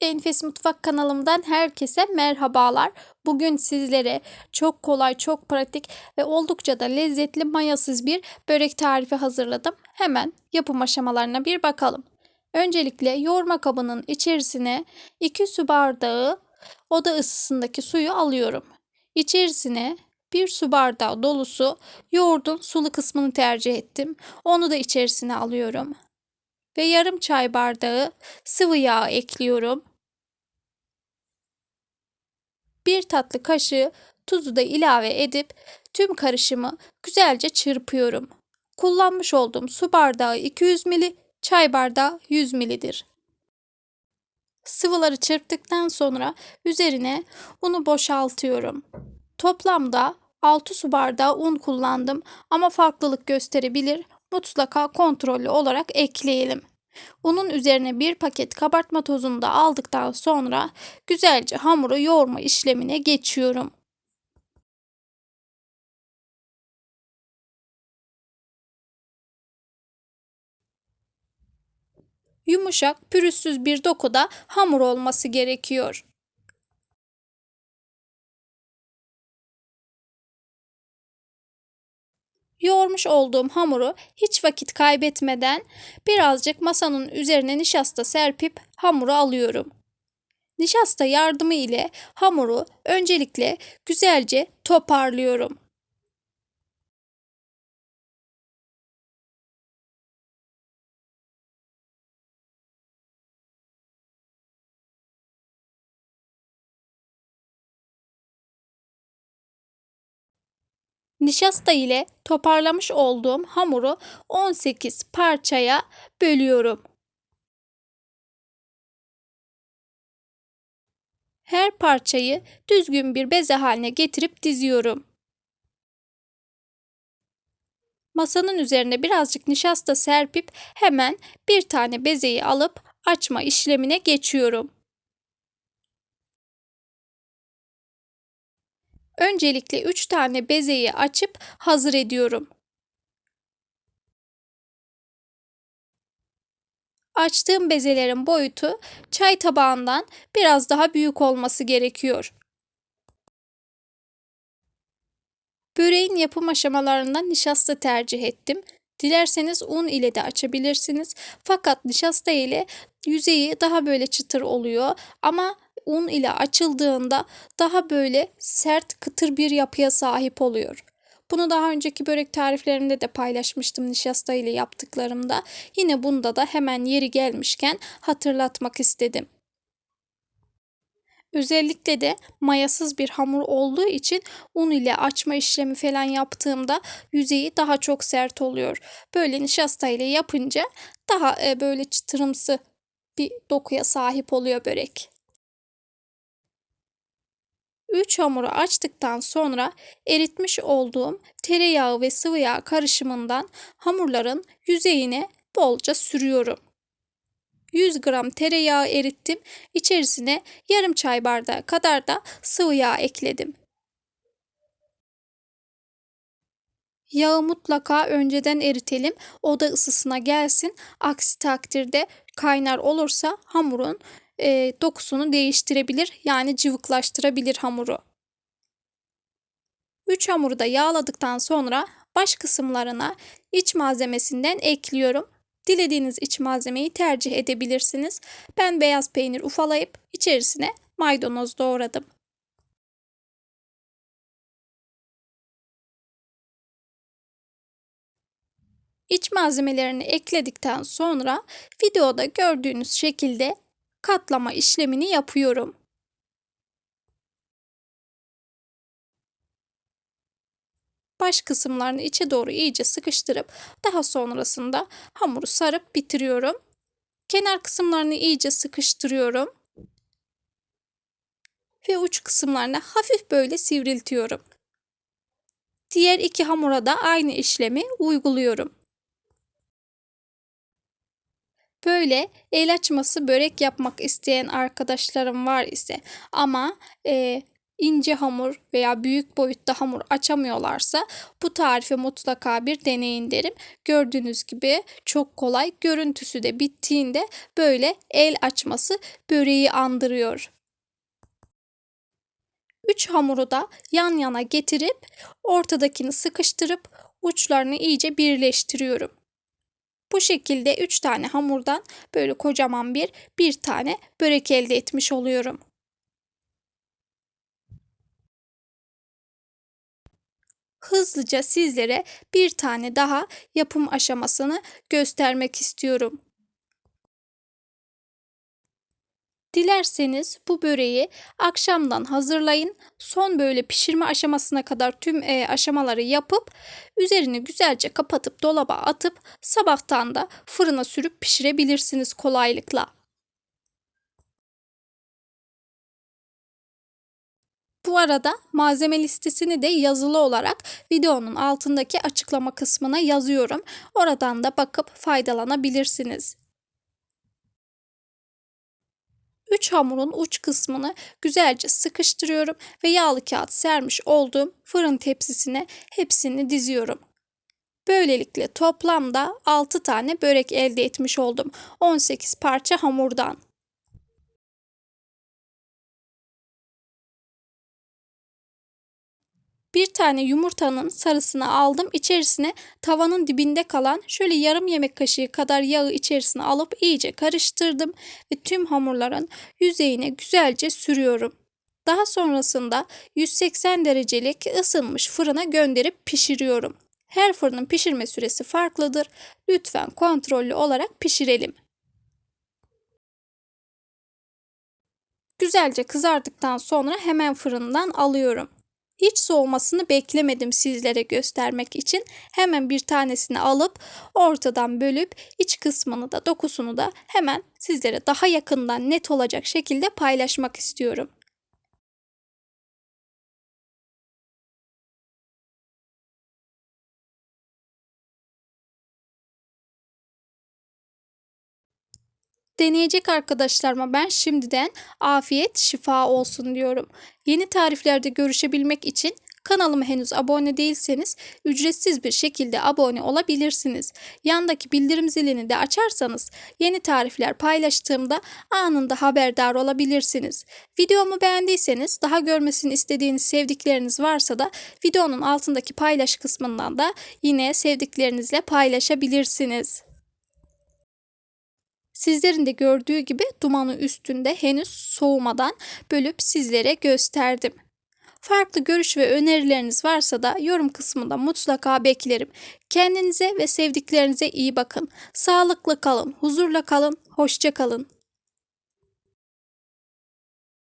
Enfes Mutfak kanalımdan herkese merhabalar. Bugün sizlere çok kolay, çok pratik ve oldukça da lezzetli mayasız bir börek tarifi hazırladım. Hemen yapım aşamalarına bir bakalım. Öncelikle yoğurma kabının içerisine 2 su bardağı oda ısısındaki suyu alıyorum. İçerisine 1 su bardağı dolusu yoğurdun sulu kısmını tercih ettim. Onu da içerisine alıyorum ve yarım çay bardağı sıvı yağ ekliyorum. Bir tatlı kaşığı tuzu da ilave edip tüm karışımı güzelce çırpıyorum. Kullanmış olduğum su bardağı 200 ml, çay bardağı 100 ml'dir. Sıvıları çırptıktan sonra üzerine unu boşaltıyorum. Toplamda 6 su bardağı un kullandım ama farklılık gösterebilir. Mutlaka kontrollü olarak ekleyelim. Unun üzerine bir paket kabartma tozunu da aldıktan sonra güzelce hamuru yoğurma işlemine geçiyorum. Yumuşak, pürüzsüz bir dokuda hamur olması gerekiyor. Yoğurmuş olduğum hamuru hiç vakit kaybetmeden birazcık masanın üzerine nişasta serpip hamuru alıyorum. Nişasta yardımı ile hamuru öncelikle güzelce toparlıyorum. Nişasta ile toparlamış olduğum hamuru 18 parçaya bölüyorum. Her parçayı düzgün bir beze haline getirip diziyorum. Masanın üzerine birazcık nişasta serpip hemen bir tane bezeyi alıp açma işlemine geçiyorum. Öncelikle 3 tane bezeyi açıp hazır ediyorum. Açtığım bezelerin boyutu çay tabağından biraz daha büyük olması gerekiyor. Böreğin yapım aşamalarından nişasta tercih ettim. Dilerseniz un ile de açabilirsiniz. Fakat nişasta ile yüzeyi daha böyle çıtır oluyor ama un ile açıldığında daha böyle sert kıtır bir yapıya sahip oluyor. Bunu daha önceki börek tariflerimde de paylaşmıştım nişasta ile yaptıklarımda. Yine bunda da hemen yeri gelmişken hatırlatmak istedim. Özellikle de mayasız bir hamur olduğu için un ile açma işlemi falan yaptığımda yüzeyi daha çok sert oluyor. Böyle nişasta ile yapınca daha e, böyle çıtırımsı bir dokuya sahip oluyor börek. 3 hamuru açtıktan sonra eritmiş olduğum tereyağı ve sıvı yağ karışımından hamurların yüzeyine bolca sürüyorum. 100 gram tereyağı erittim. İçerisine yarım çay bardağı kadar da sıvı yağ ekledim. Yağı mutlaka önceden eritelim. Oda ısısına gelsin. Aksi takdirde kaynar olursa hamurun e, dokusunu değiştirebilir yani cıvıklaştırabilir hamuru. 3 hamuru da yağladıktan sonra baş kısımlarına iç malzemesinden ekliyorum. Dilediğiniz iç malzemeyi tercih edebilirsiniz. Ben beyaz peynir ufalayıp içerisine maydanoz doğradım. İç malzemelerini ekledikten sonra videoda gördüğünüz şekilde katlama işlemini yapıyorum. Baş kısımlarını içe doğru iyice sıkıştırıp daha sonrasında hamuru sarıp bitiriyorum. Kenar kısımlarını iyice sıkıştırıyorum. Ve uç kısımlarını hafif böyle sivriltiyorum. Diğer iki hamura da aynı işlemi uyguluyorum. Böyle el açması börek yapmak isteyen arkadaşlarım var ise ama e, ince hamur veya büyük boyutta hamur açamıyorlarsa bu tarifi mutlaka bir deneyin derim. Gördüğünüz gibi çok kolay. Görüntüsü de bittiğinde böyle el açması böreği andırıyor. Üç hamuru da yan yana getirip ortadakini sıkıştırıp uçlarını iyice birleştiriyorum. Bu şekilde 3 tane hamurdan böyle kocaman bir bir tane börek elde etmiş oluyorum. Hızlıca sizlere bir tane daha yapım aşamasını göstermek istiyorum. Dilerseniz bu böreği akşamdan hazırlayın. Son böyle pişirme aşamasına kadar tüm e, aşamaları yapıp üzerini güzelce kapatıp dolaba atıp sabahtan da fırına sürüp pişirebilirsiniz kolaylıkla. Bu arada malzeme listesini de yazılı olarak videonun altındaki açıklama kısmına yazıyorum. Oradan da bakıp faydalanabilirsiniz. 3 hamurun uç kısmını güzelce sıkıştırıyorum ve yağlı kağıt sermiş olduğum fırın tepsisine hepsini diziyorum. Böylelikle toplamda 6 tane börek elde etmiş oldum 18 parça hamurdan. Bir tane yumurtanın sarısını aldım. İçerisine tavanın dibinde kalan şöyle yarım yemek kaşığı kadar yağı içerisine alıp iyice karıştırdım ve tüm hamurların yüzeyine güzelce sürüyorum. Daha sonrasında 180 derecelik ısınmış fırına gönderip pişiriyorum. Her fırının pişirme süresi farklıdır. Lütfen kontrollü olarak pişirelim. Güzelce kızardıktan sonra hemen fırından alıyorum. Hiç soğumasını beklemedim sizlere göstermek için. Hemen bir tanesini alıp ortadan bölüp iç kısmını da dokusunu da hemen sizlere daha yakından net olacak şekilde paylaşmak istiyorum. Deneyecek arkadaşlarıma ben şimdiden afiyet şifa olsun diyorum. Yeni tariflerde görüşebilmek için kanalıma henüz abone değilseniz ücretsiz bir şekilde abone olabilirsiniz. Yandaki bildirim zilini de açarsanız yeni tarifler paylaştığımda anında haberdar olabilirsiniz. Videomu beğendiyseniz daha görmesini istediğiniz sevdikleriniz varsa da videonun altındaki paylaş kısmından da yine sevdiklerinizle paylaşabilirsiniz. Sizlerin de gördüğü gibi dumanı üstünde henüz soğumadan bölüp sizlere gösterdim. Farklı görüş ve önerileriniz varsa da yorum kısmında mutlaka beklerim. Kendinize ve sevdiklerinize iyi bakın. Sağlıklı kalın, huzurla kalın, hoşça kalın.